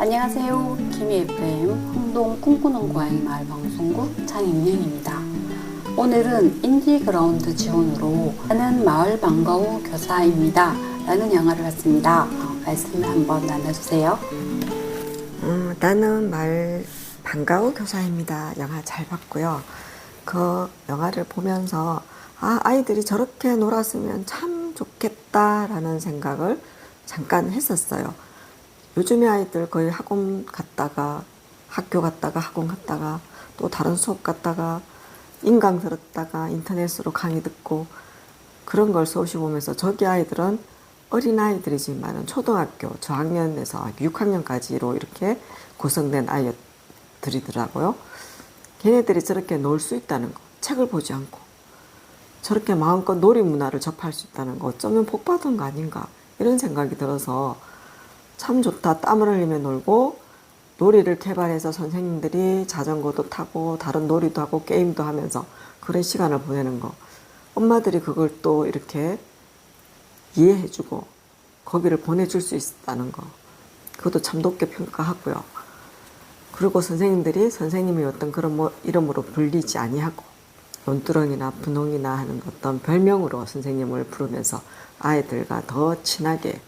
안녕하세요. 김이 FM 홍동 꿈꾸는 고양이 마을 방송국 장임령입니다. 오늘은 인디그라운드 지원으로 나는 마을 방과후 교사입니다. 라는 영화를 봤습니다. 어, 말씀 한번 나눠주세요. 음, 나는 말 반가워 교사입니다. 영화 잘 봤고요. 그 영화를 보면서 아 아이들이 저렇게 놀았으면 참 좋겠다라는 생각을 잠깐 했었어요. 요즘의 아이들 거의 학원 갔다가 학교 갔다가 학원 갔다가 또 다른 수업 갔다가 인강 들었다가 인터넷으로 강의 듣고 그런 걸 수없이 보면서 저기 아이들은 어린 아이들이지만 초등학교 저학년에서 6학년까지로 이렇게 구성된 아이들이더라고요. 걔네들이 저렇게 놀 수 있다는 거, 책을 보지 않고 저렇게 마음껏 놀이 문화를 접할 수 있다는 거 어쩌면 복 받은 거 아닌가 이런 생각이 들어서 참 좋다. 땀을 흘리며 놀고 놀이를 개발해서 선생님들이 자전거도 타고 다른 놀이도 하고 게임도 하면서 그런 시간을 보내는 거. 엄마들이 그걸 또 이렇게 이해해주고 거기를 보내줄 수 있다는 거. 그것도 참 높게 평가하고요. 그리고 선생님들이 선생님이 어떤 그런 뭐 이름으로 불리지 아니하고 논두렁이나 분홍이나 하는 어떤 별명으로 선생님을 부르면서 아이들과 더 친하게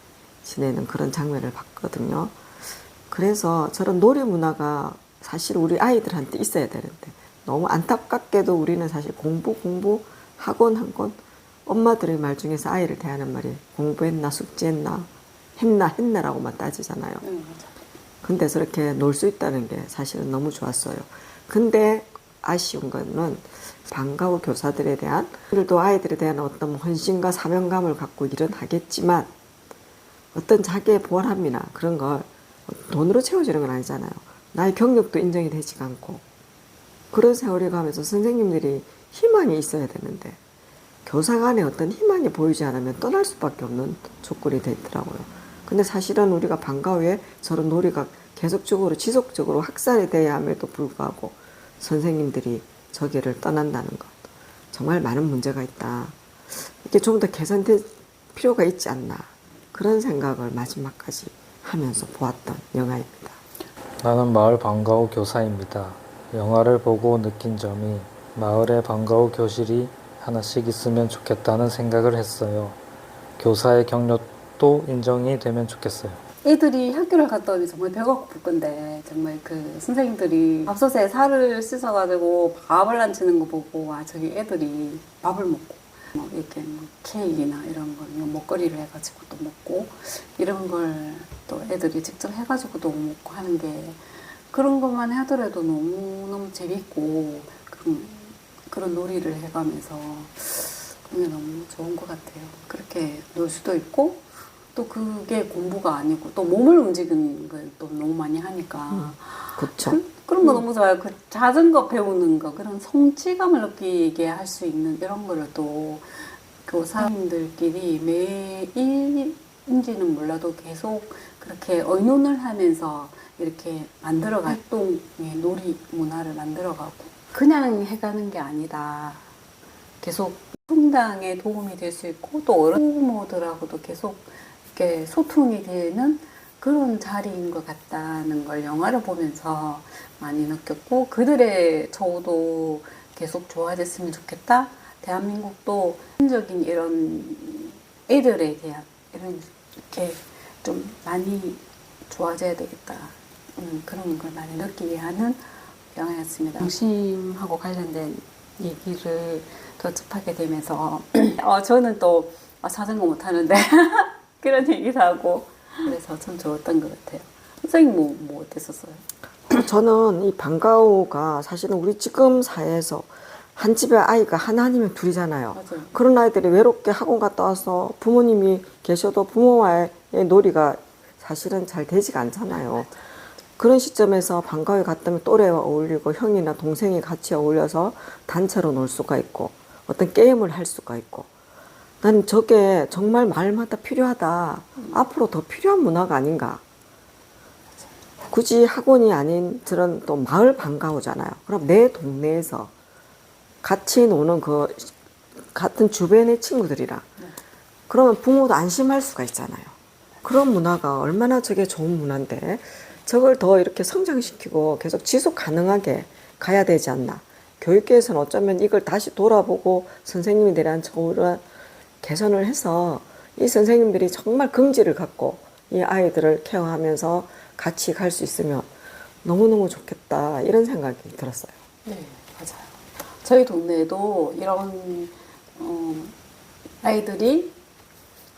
지내는 그런 장면을 봤거든요. 그래서 저런 놀이 문화가 사실 우리 아이들한테 있어야 되는데 너무 안타깝게도 우리는 사실 공부 공부 학원 학원 엄마들의 말 중에서 아이를 대하는 말이 공부했나 숙제했나 했나 했나라고만 따지잖아요. 근데 저렇게 놀 수 있다는 게 사실은 너무 좋았어요. 근데 아쉬운 거는 방과후 교사들에 대한 그들도 아이들에 대한 어떤 헌신과 사명감을 갖고 일은 하겠지만 어떤 자기의 보람이나 그런 걸 돈으로 채워지는 건 아니잖아요. 나의 경력도 인정이 되지가 않고 그런 세월이 가면서 선생님들이 희망이 있어야 되는데 교사 간에 어떤 희망이 보이지 않으면 떠날 수밖에 없는 조건이 돼 있더라고요. 근데 사실은 우리가 방과후에 저런 놀이가 계속적으로 지속적으로 확산이 돼야 함에도 불구하고 선생님들이 저기를 떠난다는 것 정말 많은 문제가 있다. 이게 좀 더 개선될 필요가 있지 않나 그런 생각을 마지막까지 하면서 보았던 영화입니다. 나는 마을 방과후 교사입니다. 영화를 보고 느낀 점이 마을에 방과후 교실이 하나씩 있으면 좋겠다는 생각을 했어요. 교사의 경력도 인정이 되면 좋겠어요. 애들이 학교를 갔다 오니 정말 배가 고플 건데 정말 그 선생님들이 밥솥에 살을 씻어가지고 밥을 안 치는 거 보고 와 저기 애들이 밥을 먹고 뭐 이렇게 뭐 케이크나 이런 걸뭐 먹거리를 해가지고 또 먹고 이런 걸 또 애들이 직접 해가지고 또 먹고 하는 게 그런 것만 하더라도 너무 너무 재밌고 그런 그런 놀이를 해가면서 그게 너무 좋은 것 같아요. 그렇게 놀 수도 있고 또 그게 공부가 아니고 또 몸을 움직이는 걸 또 너무 많이 하니까 그렇죠. 그, 그런 거 너무 좋아요. 그 자전거 배우는 거 그런 성취감을 느끼게 할 수 있는 이런 거를 또 교사님들끼리 매일인지는 몰라도 계속 그렇게 의논을 하면서 이렇게 만들어가 활동의 놀이 문화를 만들어가고 그냥 해가는 게 아니다. 계속 성장에 도움이 될 수 있고 또 어른모들하고도 계속 이렇게 소통이 되는 그런 자리인 것 같다는 걸 영화를 보면서 많이 느꼈고 그들의 저도 계속 좋아졌으면 좋겠다. 대한민국도 적인 이런 애들에 대한 이런 이렇게 좀 많이 좋아져야 되겠다. 음, 그런 걸 많이 느끼게 하는 영화였습니다. 양심하고 관련된 얘기를 더 접하게 되면서 어, 저는 또 아, 자전거 못 타는데 그런 얘기도 하고 그래서 참 좋았던 것 같아요. 선생님 뭐, 뭐 어땠었어요? 저는 이 방과후가 사실은 우리 지금 사회에서 한 집에 아이가 하나 아니면 둘이잖아요. 맞아요. 그런 아이들이 외롭게 학원 갔다 와서 부모님이 계셔도 부모와의 놀이가 사실은 잘 되지가 않잖아요. 그런 시점에서 방과후에 갔다면 또래와 어울리고 형이나 동생이 같이 어울려서 단체로 놀 수가 있고 어떤 게임을 할 수가 있고 난 저게 정말 말마다 필요하다. 앞으로 더 필요한 문화가 아닌가. 굳이 학원이 아닌 저런 또 마을 방과후잖아요. 그럼 내 동네에서 같이 노는 그 같은 주변의 친구들이랑 그러면 부모도 안심할 수가 있잖아요. 그런 문화가 얼마나 저게 좋은 문화인데 저걸 더 이렇게 성장시키고 계속 지속 가능하게 가야 되지 않나. 교육계에서는 어쩌면 이걸 다시 돌아보고 선생님에 대한 저런 개선을 해서 이 선생님들이 정말 긍지를 갖고 이 아이들을 케어하면서 같이 갈 수 있으면 너무너무 좋겠다 이런 생각이 들었어요. 네, 맞아요. 저희 동네에도 이런 어, 아이들이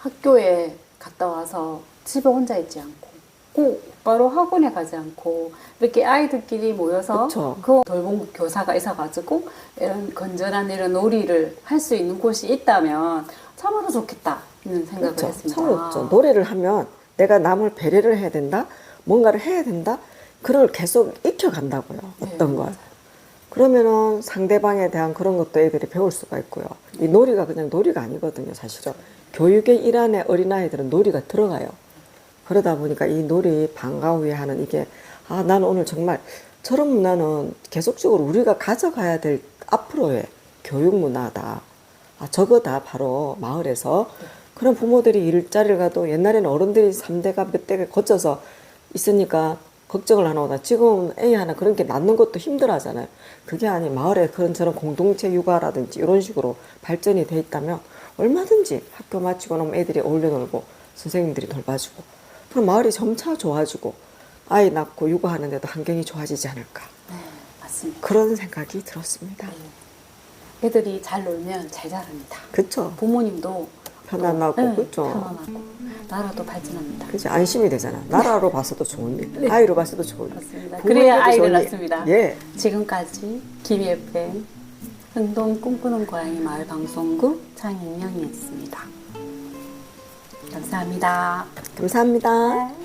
학교에 갔다 와서 집에 혼자 있지 않고 꼭 바로 학원에 가지 않고 이렇게 아이들끼리 모여서 그쵸. 그 돌봄 교사가 있어가지고 이런 건전한 이런 놀이를 할 수 있는 곳이 있다면 참으로 좋겠다는 생각을 그렇죠. 했습니다. 성없죠. 노래를 하면 내가 남을 배려를 해야 된다, 뭔가를 해야 된다, 그걸 계속 익혀간다고요. 어떤 네, 걸. 그러면은 상대방에 대한 그런 것도 애들이 배울 수가 있고요. 이 놀이가 그냥 놀이가 아니거든요, 사실은. 교육의 일환에 어린아이들은 놀이가 들어가요. 그러다 보니까 이 놀이 방과 후에 하는 이게, 아, 나는 오늘 정말 저런 문화는 계속적으로 우리가 가져가야 될 앞으로의 교육 문화다. 아, 저거 다, 바로 마을에서. 그런 부모들이 일자리를 가도 옛날에는 어른들이 3대가 몇 대가 거쳐서 있으니까 걱정을 하나 보다 지금 애 하나 그런 게 낳는 것도 힘들어 하잖아요. 그게 아니 마을에 그런 저런 공동체 육아라든지 이런 식으로 발전이 돼 있다면 얼마든지 학교 마치고 나면 애들이 어울려 놀고 선생님들이 돌봐주고 그럼 마을이 점차 좋아지고 아이 낳고 육아하는데도 환경이 좋아지지 않을까 네, 맞습니다. 그런 생각이 들었습니다. 애들이 잘 놀면 잘 자랍니다. 그쵸? 부모님도 편안하고 네, 그쵸? 편안하고 나라도 발전합니다. 그치 안심이 되잖아. 나라로 봐서도 좋은 일, 아이로 봐서도 좋은 일. 맞습니다. 그래야 아이를 좋은 일. 낳습니다. 예. 지금까지 FM 흥동 꿈꾸는 고양이 마을 방송국 장인영이었습니다. 감사합니다. 감사합니다. 네.